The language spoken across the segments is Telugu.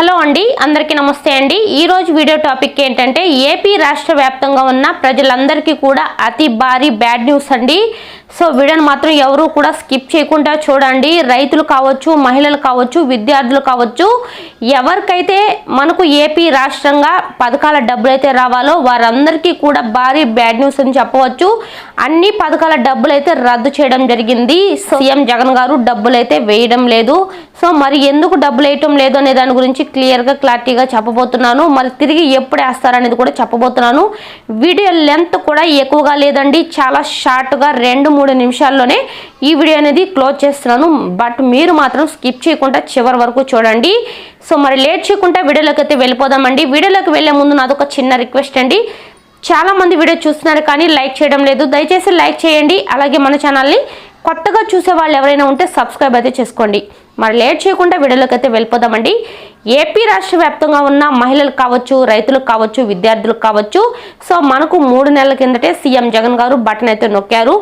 హలో అండి అందరికీ నమస్తే అండి. ఈ రోజు వీడియో టాపిక్ ఏంటంటే ఏపీ రాష్ట్ర వ్యాప్తంగా ఉన్న ప్రజలందరికీ కూడా అతి భారీ బ్యాడ్ న్యూస్ అండి. సో వీడియోని మాత్రం ఎవరు కూడా స్కిప్ చేయకుండా చూడండి. రైతులు కావచ్చు మహిళలు కావచ్చు విద్యార్థులు కావచ్చు ఎవరికైతే మనకు ఏపీ రాష్ట్రంగా పథకాల డబ్బులు అయితే రావాలో వారందరికీ కూడా భారీ బ్యాడ్ న్యూస్ అని చెప్పవచ్చు. అన్ని పథకాల డబ్బులు అయితే రద్దు చేయడం జరిగింది. సో సీఎం జగన్ గారు డబ్బులు అయితే వేయడం లేదు. సో మరి ఎందుకు డబ్బులు వేయటం లేదు అనే దాని గురించి క్లియర్గా క్లారిటీగా చెప్పబోతున్నాను. మరి తిరిగి ఎప్పుడు వేస్తారనేది కూడా చెప్పబోతున్నాను. వీడియో లెంత్ కూడా ఎక్కువగా లేదండి. చాలా షార్ట్గా రెండు మూడు నిమిషాల్లోనే ఈ వీడియో అనేది క్లోజ్ చేస్తున్నాను. బట్ మీరు మాత్రం స్కిప్ చేయకుండా చివరి వరకు చూడండి. సో మరి లేట్ చేయకుండా వీడియోలోకి అయితే వెళ్ళిపోదామండి. వీడియోలోకి వెళ్ళే ముందు నాదొక చిన్న రిక్వెస్ట్ అండి. చాలామంది వీడియో చూస్తున్నారు కానీ లైక్ చేయడం లేదు. దయచేసి లైక్ చేయండి. అలాగే మన ఛానల్ని కొత్తగా చూసే వాళ్ళు ఎవరైనా ఉంటే సబ్స్క్రైబ్ అయితే చేసుకోండి. మరి లేట్ చేయకుండా వీడియోలోకి అయితే వెళ్ళిపోదామండి. ఏపీ రాష్ట్ర వ్యాప్తంగా ఉన్న మహిళలు కావచ్చు రైతులకు కావచ్చు విద్యార్థులకు కావచ్చు. సో మనకు మూడు నెలల కిందటే సీఎం జగన్ గారు బటన్ అయితే నొక్కారు.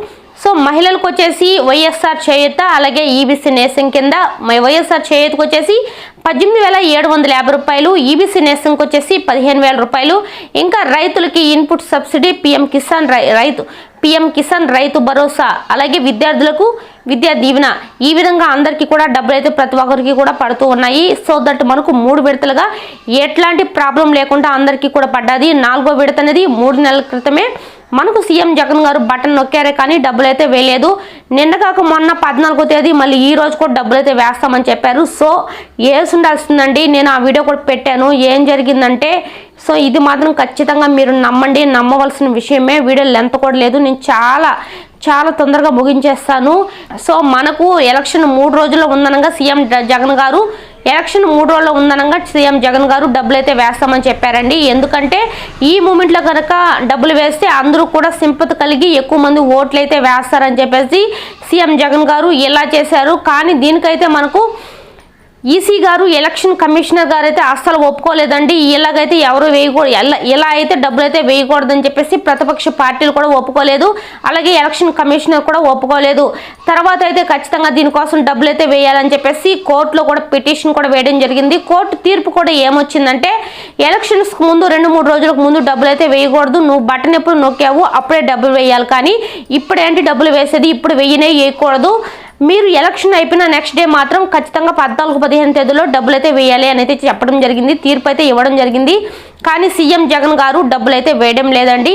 సో మహిళలకు వచ్చేసి వైఎస్ఆర్ చేయూత అలాగే ఈబీసీ నేసింగ్ కింద వైఎస్ఆర్ చేయూతకు వచ్చేసి పద్దెనిమిది వేల ఏడు వందల యాభై రూపాయలు ఈబీసీ నేసింగ్కి వచ్చేసి పదిహేను వేల రూపాయలు. ఇంకా రైతులకి ఇన్పుట్ సబ్సిడీ పిఎం కిసాన్ రై రైతు పిఎం కిసాన్ రైతు భరోసా అలాగే విద్యార్థులకు విద్యా దీవెన. ఈ విధంగా అందరికీ కూడా డబ్బులు అయితే ప్రతి ఒక్కరికి కూడా పడుతూ ఉన్నాయి. సో దట్ మనకు మూడు విడతలుగా ఎట్లాంటి ప్రాబ్లం లేకుండా అందరికీ కూడా పడ్డది. నాలుగో విడత అనేది మూడు నెలల క్రితమే మనకు సీఎం జగన్ గారు బటన్ నొక్కారే కానీ డబ్బులు అయితే వేయలేదు. నిన్న కాక మొన్న పద్నాలుగో తేదీ మళ్ళీ ఈ రోజు కూడా డబ్బులు అయితే వేస్తామని చెప్పారు. సో వేసి ఉండాల్సిందండి. నేను ఆ వీడియో కూడా పెట్టాను. ఏం జరిగిందంటే సో ఇది మాత్రం ఖచ్చితంగా మీరు నమ్మండి నమ్మవలసిన విషయమే. వీడియో లెంత్ కూడా లేదు. నేను చాలా చాలా తొందరగా ముగించేస్తాను. సో మనకు ఎలక్షన్ మూడు రోజుల్లో ఉందనగా సీఎం జ- జగన్ గారు ఎలక్షన్ మూడు రోజుల్లో ఉందనగా సీఎం జగన్ గారు డబ్బులు అయితే వేస్తామని చెప్పారండి. ఎందుకంటే ఈ మూమెంట్లో కనుక డబ్బులు వేస్తే అందరూ కూడా సింపతి కలిగి ఎక్కువ మంది ఓట్లు అయితే వేస్తారని చెప్పేసి సీఎం జగన్ గారు ఇలా చేశారు. కానీ దీనికైతే మనకు ఈసీ గారు ఎలక్షన్ కమిషనర్ గారు అయితే అస్సలు ఒప్పుకోలేదండి. ఇలాగైతే ఎవరు వేయకూడదు. ఎలా ఇలా అయితే డబ్బులు అయితే వేయకూడదని చెప్పేసి ప్రతిపక్ష పార్టీలు కూడా ఒప్పుకోలేదు. అలాగే ఎలక్షన్ కమిషనర్ కూడా ఒప్పుకోలేదు. తర్వాత అయితే ఖచ్చితంగా దీనికోసం డబ్బులు అయితే వేయాలని చెప్పేసి కోర్టులో కూడా పిటిషన్ కూడా వేయడం జరిగింది. కోర్టు తీర్పు కూడా ఏమొచ్చిందంటే ఎలక్షన్స్కి ముందు రెండు మూడు రోజులకు ముందు డబ్బులు అయితే వేయకూడదు. నువ్వు బటన్ ఎప్పుడు నొక్కావు అప్పుడే డబ్బులు వేయాలి. కానీ ఇప్పుడేంటి డబ్బులు వేసేది? ఇప్పుడు వెయ్యినే వేయకూడదు. మీరు ఎలక్షన్ అయిపోయిన నెక్స్ట్ డే మాత్రం ఖచ్చితంగా పద్నాలుగు పదిహేను తేదీలో డబ్బులు అయితే వేయాలి అని అయితే చెప్పడం జరిగింది. తీర్పు అయితే ఇవ్వడం జరిగింది. కానీ సీఎం జగన్ గారు డబ్బులైతే వేయడం లేదండి.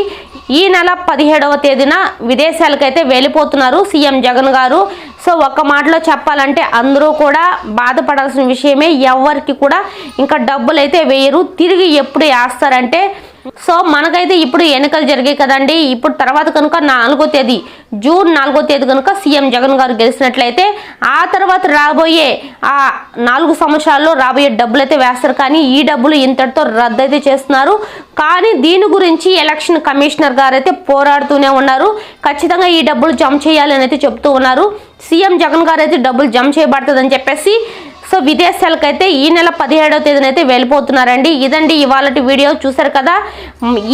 ఈ నెల పదిహేడవ తేదీన విదేశాలకైతే వెళ్ళిపోతున్నారు సీఎం జగన్ గారు. సో ఒక్క మాటలో చెప్పాలంటే అందరూ కూడా బాధపడాల్సిన విషయమే. ఎవరికి కూడా ఇంకా డబ్బులు అయితే వేయరు. తిరిగి ఎప్పుడు వేస్తారంటే సో మనకైతే ఇప్పుడు ఎన్నికలు జరిగాయి కదండి. ఇప్పుడు తర్వాత కనుక నాలుగో తేదీ జూన్ నాలుగో తేదీ కనుక సీఎం జగన్ గారు గెలిచినట్లయితే ఆ తర్వాత రాబోయే ఆ నాలుగు సంవత్సరాల్లో రాబోయే డబ్బులు అయితే వేస్తారు. కానీ ఈ డబ్బులు ఇంతటితో రద్దయితే చేస్తున్నారు. కానీ దీని గురించి ఎలక్షన్ కమిషనర్ గారు అయితే పోరాడుతూనే ఉన్నారు. ఖచ్చితంగా ఈ డబ్బులు జమ చేయాలని అయితే చెప్తూ ఉన్నారు. సీఎం జగన్ గారు అయితే డబ్బులు జమ చేయబడుతుందని చెప్పేసి సో విదేశాలకైతే ఈ నెల పదిహేడవ తేదీన అయితే వెళ్ళిపోతున్నారండి. ఇదండి ఇవాళ వీడియో. చూసారు కదా?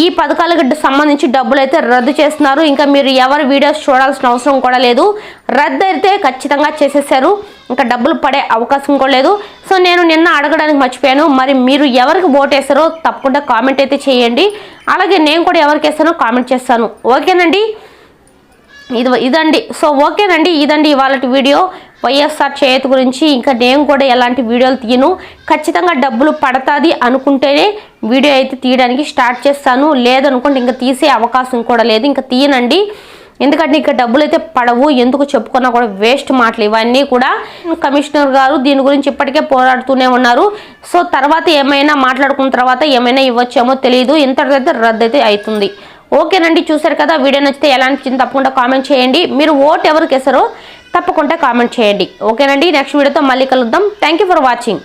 ఈ పథకాలకు సంబంధించి డబ్బులు అయితే రద్దు చేస్తున్నారు. ఇంకా మీరు ఎవరి వీడియోస్ చూడాల్సిన అవసరం కూడా లేదు. రద్దు అయితే ఖచ్చితంగా చేసేసారు ఇంకా డబ్బులు పడే అవకాశం కూడా లేదు. సో నేను నిన్న అడగడానికి మర్చిపోయాను. మరి మీరు ఎవరికి ఓట్ వేస్తారో తప్పకుండా కామెంట్ అయితే చేయండి. అలాగే నేను కూడా ఎవరికి వేస్తానో కామెంట్ చేస్తాను. ఓకేనండి? ఇది ఇదండి. సో ఓకేనండి ఇదండి ఇవాళ వీడియో. వైఎస్ఆర్ చేతి గురించి ఇంకా నేను కూడా ఎలాంటి వీడియోలు తీయను. ఖచ్చితంగా డబ్బులు పడతాది అనుకుంటేనే వీడియో అయితే తీయడానికి స్టార్ట్ చేస్తాను. లేదనుకుంటే ఇంకా తీసే అవకాశం కూడా లేదు. ఇంకా తీయనండి. ఎందుకంటే ఇంకా డబ్బులు అయితే పడవు. ఎందుకు చెప్పుకున్నా కూడా వేస్ట్ మాటలు ఇవన్నీ కూడా. కమిషనర్ గారు దీని గురించి ఇప్పటికే పోరాడుతూనే ఉన్నారు. సో తర్వాత ఏమైనా మాట్లాడుకున్న తర్వాత ఏమైనా ఇవ్వచ్చేమో తెలియదు ఇంతటికైతే రద్దు అయితే అవుతుంది. ఓకేనండి చూసారు కదా వీడియో నచ్చితే ఎలా అనిపించింది తప్పకుండా కామెంట్ చేయండి. మీరు ఓట్ ఎవరికి వేసారో తప్పకుండా కామెంట్ చేయండి. ఓకేనండి నెక్స్ట్ వీడియోతో మళ్ళీ కలుద్దాం. Thank for watching